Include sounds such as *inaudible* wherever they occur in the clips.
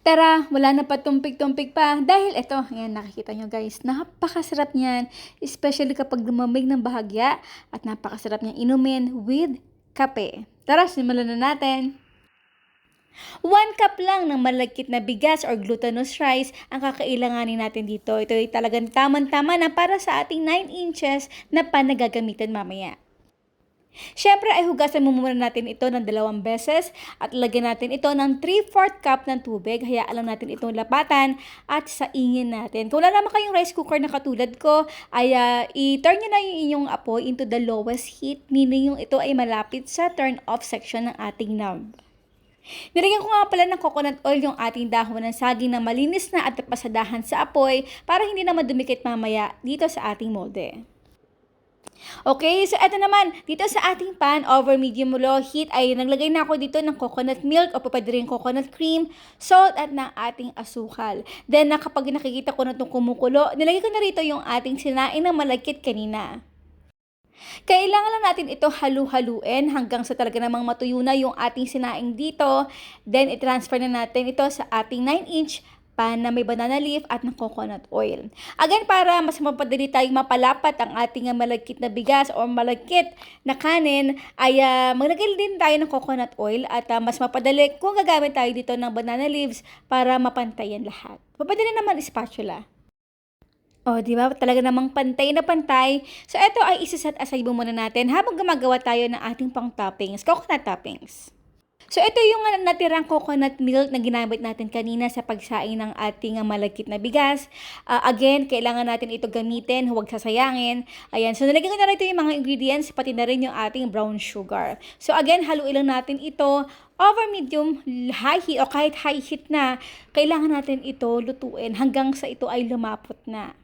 Tara, wala na pa tumpik-tumpik pa. Dahil ito, ayan, nakikita nyo guys, napakasarap niyan. Especially kapag lumamig ng bahagya at napakasarap niyang inumin with kape. Tara, simulan na natin. 1 cup lang ng malagkit na bigas or glutinous rice ang kakailanganin natin dito. Ito ay talagang tamang-tama na para sa ating 9 inches na panagagamitan mamaya. Siyempre ay hugasan mo muna natin ito ng dalawang beses at lagyan natin ito ng 3-4 cup ng tubig. Hayaan lang natin itong lapatan at saingin natin. Kung wala naman kayong rice cooker na katulad ko, ay uh, i-turn nyo na yung inyong apoy into the lowest heat, meaning yung ito ay malapit sa turn off section ng ating knob. Nilagyan ko nga pala ng coconut oil yung ating dahon ng saging na malinis na at pasadahan sa apoy para hindi na madumikit mamaya dito sa ating molde. Okay, so eto naman, dito sa ating pan, over medium low heat, ay naglagay na ako dito ng coconut milk o pwede rin coconut cream, salt at ng ating asukal. Then, na kapag nakikita ko na itong kumukulo, nilagay ko na rito yung ating sinain na malagkit kanina. Kailangan lang natin ito halu-haluin hanggang sa talaga namang matuyo na yung ating sinaing dito. Then, i-transfer na natin ito sa ating 9-inch pan na may banana leaf at ng coconut oil. Again, para mas mapadali tayong mapalapat ang ating malagkit na bigas o malagkit na kanin, ay uh, maglagay din tayo ng coconut oil at uh, mas mapadali kung gagamit tayo dito ng banana leaves para mapantayan lahat. Mapadali naman spatula. O, oh, di ba? Talaga namang pantay na pantay. So, ito ay isaset aside muna natin habang gumagawa tayo ng ating pang toppings, coconut toppings. So, ito yung natirang coconut milk na ginamit natin kanina sa pagsaing ng ating malagkit na bigas. Uh, again, kailangan natin ito gamitin, huwag sasayangin. Ayan, so nalagyan ko na rito yung mga ingredients, pati na rin yung ating brown sugar. So, again, haluin lang natin ito over medium, high heat o kahit high heat na, kailangan natin ito lutuin hanggang sa ito ay lumapot na.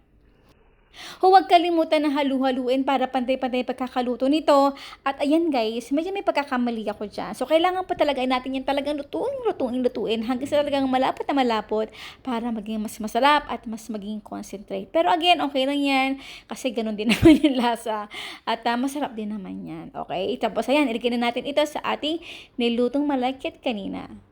Huwag kalimutan na halu-haluin para pantay-pantay pagkakaluto nito. At ayan guys, medyo may pagkakamali ako dyan. So, kailangan pa talaga natin yan talagang lutuin, lutuin, lutuin hanggang sa talagang malapot na malapot para maging mas masarap at mas maging concentrate. Pero again, okay lang yan kasi ganun din *laughs* naman yung lasa. At uh, masarap din naman yan. Okay? Tapos ayan, ilagay na natin ito sa ating nilutong malakit kanina.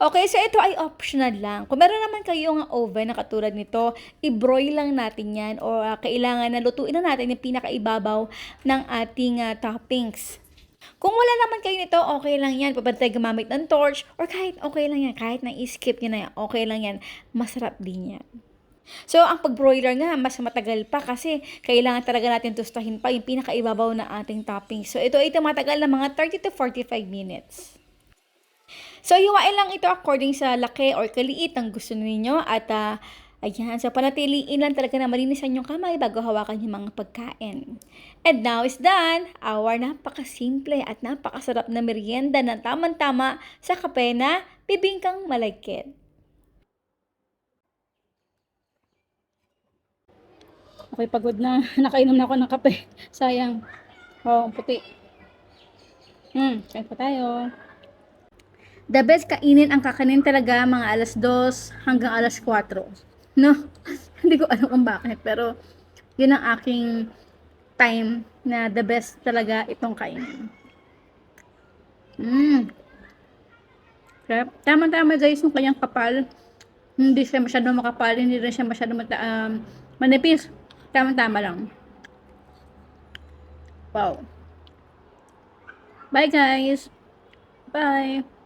Okay, so ito ay optional lang. Kung meron naman kayong oven na katulad nito, i-broil lang natin yan o uh, kailangan na lutuin na natin yung pinakaibabaw ng ating uh, toppings. Kung wala naman kayo nito, okay lang yan. Tayo gumamit ng torch or kahit okay lang yan. Kahit na i-skip nyo na yan, okay lang yan. Masarap din yan. So, ang pag-broiler nga, mas matagal pa kasi kailangan talaga natin tustahin pa yung pinakaibabaw na ating toppings. So, ito ay tumatagal na mga 30 to 45 minutes. So, hiwain lang ito according sa laki or kaliit ng gusto ninyo at uh, ayan, so panatiliin lang talaga na malinisan yung kamay bago hawakan yung mga pagkain. And now is done, our napakasimple at napakasarap na merienda na tamang-tama sa kape na bibingkang malagkit. Okay, pagod na. *laughs* Nakainom na ako ng kape. Sayang. Oh, puti. Hmm, kain pa tayo. The best kainin ang kakanin talaga mga alas 2 hanggang alas 4. No? *laughs* Hindi ko alam kung bakit. Pero, yun ang aking time na the best talaga itong kainin. Mmm. Tama-tama guys yung kanyang kapal. Hindi siya masyado makapal, hindi rin siya masyado mata um, manipis. Tama-tama lang. Wow. Bye guys. Bye.